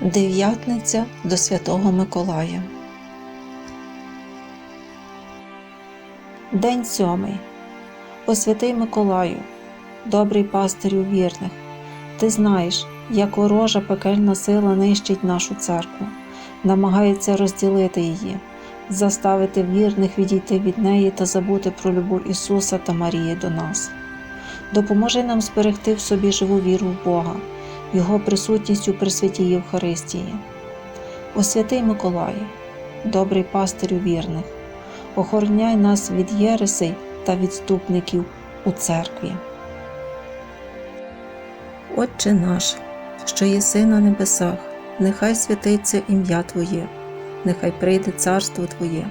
Дев'ятниця до Святого Миколая. День сьомий. О святий Миколаю, добрий пастирю вірних, ти знаєш, як ворожа пекельна сила нищить нашу церкву, намагається розділити її, заставити вірних відійти від неї та забути про любов Ісуса та Марії до нас. Допоможи нам зберегти в собі живу віру в Бога, Його присутність у Пресвятій Євхаристії. О святий Миколаю, добрий пастирю вірних, охороняй нас від єресей та відступників у церкві. Отче наш, що єси на небесах, нехай святиться ім'я Твоє, нехай прийде царство Твоє,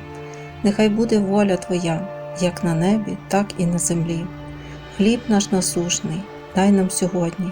нехай буде воля Твоя, як на небі, так і на землі. Хліб наш насушний, дай нам сьогодні,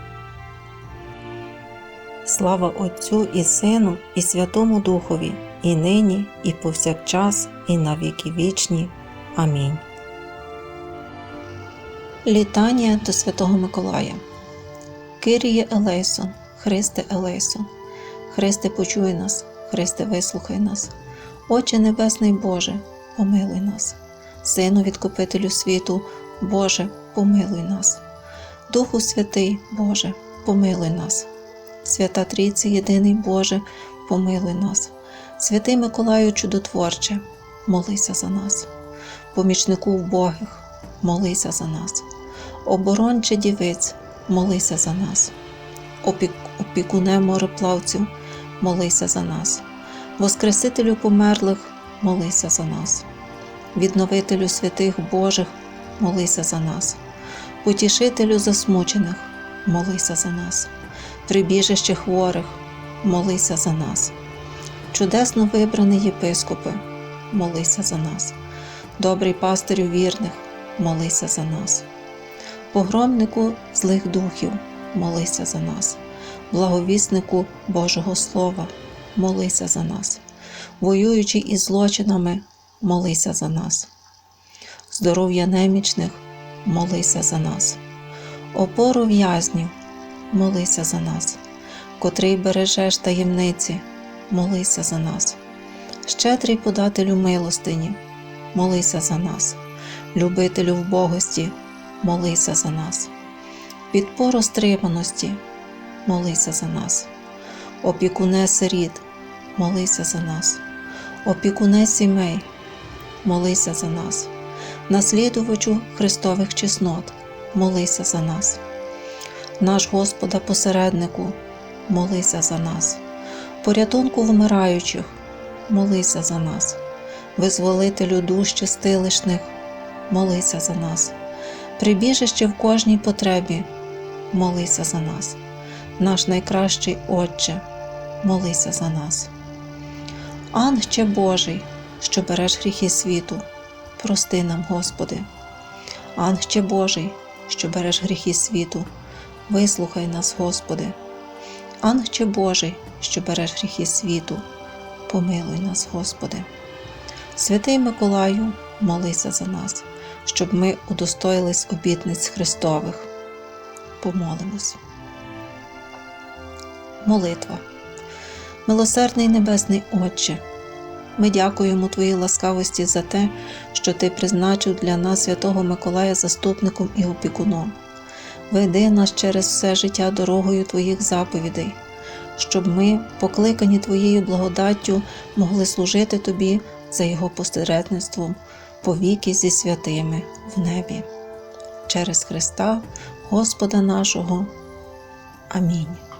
Слава Отцю і Сину, і Святому Духові, і нині, і повсякчас, і на віки вічні. Амінь. Літання до Святого Миколая. Киріє Елейсон, Христе Елейсон, Христе, почуй нас, Христе, вислухай нас, Отче Небесний Боже, помилуй нас, Сину Відкупителю світу, Боже, помилуй нас, Духу Святий, Боже, помилуй нас, Свята Трійці, єдиний Боже, помилуй нас, Святий Миколаю Чудотворче, молися за нас, помічнику вбогих, молися за нас. Оборонче дівиць, молися за нас. Опік... Опікуне мореплавців, молися за нас. Воскресителю померлих, молися за нас. Відновителю святих Божих, молися за нас. Потішителю засмучених, молися за нас. Прибіжище хворих, молися за нас. Чудесно вибраний єпископи, молися за нас. Добрий пастирю вірних, молися за нас. Погромнику злих духів, молися за нас, благовіснику Божого Слова, молися за нас, воюючи із злочинами, молися за нас, здоров'я немічних, молися за нас, опору в'язнів, молися за нас, котрий бережеш таємниці, молися за нас, щедрий подателю милостині, молися за нас, любителю вбогості молися за нас. Підпору стриманості, молися за нас. Опікуне сиріт, молися за нас. Опікуне сімей, молися за нас. Наслідувачу Христових чеснот, молися за нас. Наш Господа посереднику, молися за нас. Порятунку вмираючих, молися за нас. Визволителю душ чистилишних, молися за нас прибіжище в кожній потребі, молися за нас, наш найкращий Отче, молися за нас. Ангче Божий, що береш гріхи світу, прости нам, Господи. Ангче Божий, що береш гріхи світу, вислухай нас, Господи. Ангче Божий, що береш гріхи світу, помилуй нас, Господи. Святий Миколаю, молися за нас щоб ми удостоїлись обітниць Христових. Помолимось. Молитва. Милосердний Небесний Отче, ми дякуємо Твоїй ласкавості за те, що Ти призначив для нас Святого Миколая заступником і опікуном. Веди нас через все життя дорогою Твоїх заповідей, щоб ми, покликані Твоєю благодаттю, могли служити Тобі за Його посередництвом повіки зі святими в небі. Через Христа Господа нашого. Амінь.